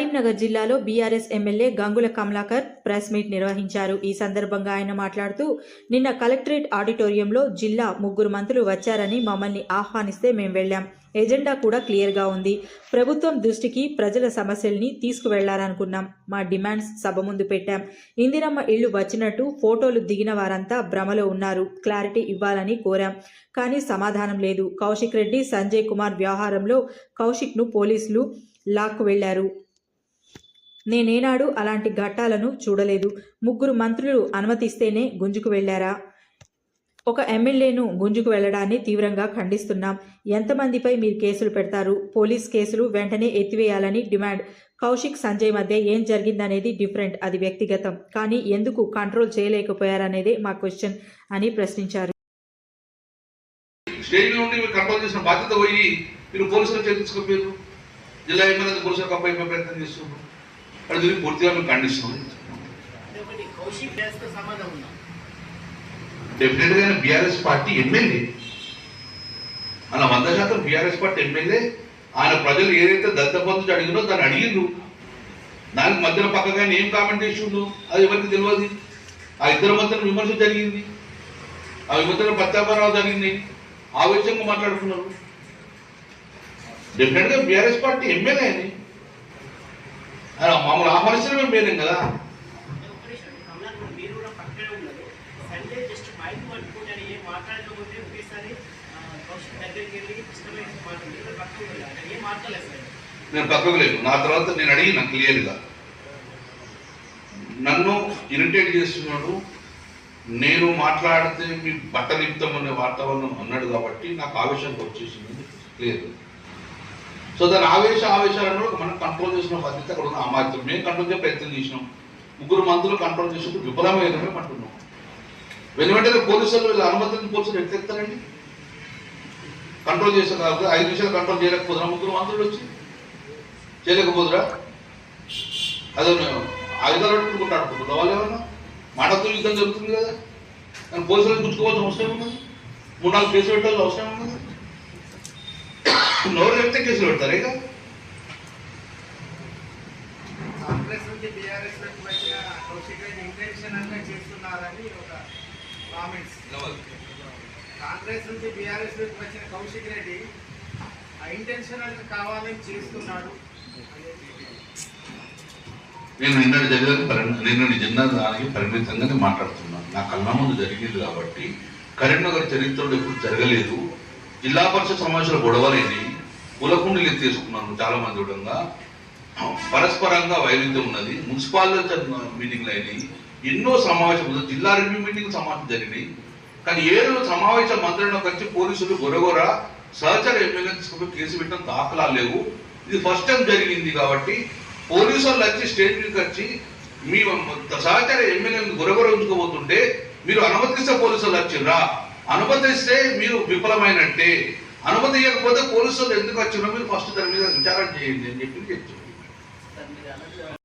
కరీంనగర్ జిల్లాలో BRS MLA Gangula Kamalakar press meet నిర్వహించారు. ఈ సందర్భంగా ఆయన మాట్లాడుతూ నిన్న కలెక్టరేట్ ఆడిటోరియంలో జిల్లా ముగ్గురు మంత్రులు వచ్చారని మమ్మల్ని ఆహ్వానిస్తే మేము వెళ్ళాం. ఎజెండా కూడా క్లియర్గా ఉంది. ప్రభుత్వం దృష్టికి ప్రజల సమస్యల్ని తీసుకువెళ్ళాలనుకున్నాం మా డిమాండ్స్ సభ ముందు పెట్టాం. ఇందిరమ్మ ఇళ్ళు వచ్చినట్టు ఫోటోలు దిగిన వారంతా భ్రమలో ఉన్నారు. క్లారిటీ ఇవ్వాలని కోరాం. కానీ సమాధానం లేదు. కౌశిక్ రెడ్డి సంజయ్ కుమార్ వ్యవహారంలో కౌశిక్ను పోలీసులు లాక్కు వెళ్ళారు నేనేనాడు అలాంటి ఘట్టాలను చూడలేదు. ముగ్గురు మంత్రులు అనుమతిస్తేనే గుంజుకు వెళ్ళారా ఒక ఎమ్మెల్యేను గుంజుకు వెళ్ళడాన్ని తీవ్రంగా ఖండిస్తున్నాం. ఎంతమందిపై మీరు కేసులు పెడతారు? పోలీస్ కేసులు వెంటనే ఎత్తివేయాలని డిమాండ్. కౌశిక్ సంజయ్ మధ్య ఏం జరిగిందనేది డిఫరెంట్. అది వ్యక్తిగతం. కానీ ఎందుకు కంట్రోల్ చేయలేకపోయారనేదే మా క్వశ్చన్ అని ప్రశ్నించారు. నుండి మీరు కంట్రోల్ చేసిన బాధ్యత పోయి మీరు పోలీసులు చేయించుకోపోయారు జిల్లా ఎమ్మెల్యే పోలీసులకు అబ్బాయి ప్రయత్నం చేస్తున్నారు. అది పూర్తిగా మేము ఖండిస్తున్నాం డెఫినెట్గా బీఆర్ఎస్ పార్టీ ఎమ్మెల్యే. అలా వంద శాతం బీఆర్ఎస్ పార్టీ ఎమ్మెల్యే. ఆయన ప్రజలు ఏదైతే దళిత బంధు అడిగినో దాన్ని అడిగిండ్రు. దానికి మధ్యలో పక్కగా ఏం కామెంట్ చేసిండు అది ఎవరికి తెలియదు. ఆ ఇద్దరు మధ్యన విమర్శ జరిగింది. ఆ విమర్శన ప్రత్యాపరాలు జరిగింది ఆవేశంగా మాట్లాడుకున్నారు. డెఫినెట్గా బీఆర్ఎస్ పార్టీ ఎమ్మెల్యే అని. మామూలు ఆహ్వానించడమే మేలేం కదా. కమలాకర్ మీరు కూడా పక్కనే ఉన్నారు. సండే జస్ట్ మైక్ పట్టుకుంటే ఏం మాట్లాడకపోతే ఒకేసారి ఆ, కౌశిక్ దగ్గరికి వెళ్ళి ఇష్టమైన మాట మీరు కూడా పక్కన ఉన్నారు అక్కడ ఏం మాట్లాడలేదు సార్? నేను పక్కకు లేదు. నా తర్వాత నేను అడిగిన క్లియర్గా. నన్ను ఇరిటేట్ చేస్తున్నాడు. నేను మాట్లాడితే మీ బట్టలిప్తం అనే వాతావరణం అన్నాడు కాబట్టి నాకు ఆవేశంకి వచ్చేసింది. క్లియర్ సో దాని ఆవేశ ఆవేశాలను మనం కంట్రోల్ చేసిన బాధ్యత అక్కడ ఉన్న అమాత్యం మేము కంట్రోల్ చేసే ప్రయత్నం చేసినాం. ముగ్గురు మంత్రులు కంట్రోల్ చేసినప్పుడు విఫలమైనమే అంటున్నాం వెను వెంటనే పోలీసులు వీళ్ళు అనుమతిని పోలీసులు ఎట్లెత్తారండి కంట్రోల్ చేసే కాదు ఐదు నిమిషాలు కంట్రోల్ చేయలేకపోతున్నా ముగ్గురు మంత్రులు వచ్చి. చేయలేకపోదురా అదే ఆయుధాలు పట్టుకుంటూ ఆడుకుంటున్నా వాళ్ళు ఏమన్నా? మాటతో యుద్ధం జరుగుతుంది కదా. కానీ పోలీసులు గుర్తుకోవాల్సిన అవసరం ఉన్నది మూడు నాలుగు కేసులు పెట్టాల్సిన అవసరం ఉన్నది నోరు చెప్తే కేసులు పెడతారు ఇక కాంగ్రెస్ నుంచి బీఆర్ఎస్ వచ్చిన కౌశిక్ రెడ్డి ఇంటెన్షనల్గా చేస్తున్నారని ఒక కామెంట్స్ కాంగ్రెస్ నుంచి బీఆర్ఎస్లోకి వచ్చిన కౌశిక్ రెడ్డి ఇంటెన్షనల్గా కావాలని చేస్తున్నాడు. నేను నిన్న జరిగిన పరిణ నిన్న నిన్న దానికి పరిమితంగానే మాట్లాడుతున్నాను. నా కళ్ళ ముందు జరిగింది కాబట్టి కరీంనగర్ చరిత్రలో ఎప్పుడు జరగలేదు. జిల్లా పరిషత్ సమావేశాలు గొడవలేని కులకుండలు తీసుకున్నాను చాలా మంది చూడంగా. పరస్పరంగా వైరుధ్యం ఉన్నది. మున్సిపాలిటీ మీటింగ్లు అయినాయి. ఎన్నో సమావేశం జిల్లా రివ్యూ మీటింగ్ సమావేశం జరిగినాయి. కానీ ఏడు సమావేశ మంత్రులను వచ్చి పోలీసులు గొరగొర సహచర ఎమ్మెల్యే తీసుకుపోయి కేసు పెట్టడం దాఖలాలు లేవు. ఇది ఫస్ట్ టైం జరిగింది కాబట్టి పోలీసు వాళ్ళు వచ్చి స్టేట్ వచ్చి మీ సహచర ఎమ్మెల్యేని గొరగొర ఉంచుకోబోతుంటే మీరు అనుమతిస్తే పోలీసులు వచ్చిర్రా? అనుమతిస్తే మీరు విఫలమైనట్టే. అనుమతి ఇవ్వకపోతే పోలీసు వాళ్ళు ఎందుకు వచ్చినా మీరు ఫస్ట్ దాని మీద విచారం చేయండి అని చెప్పి చెప్తున్నాను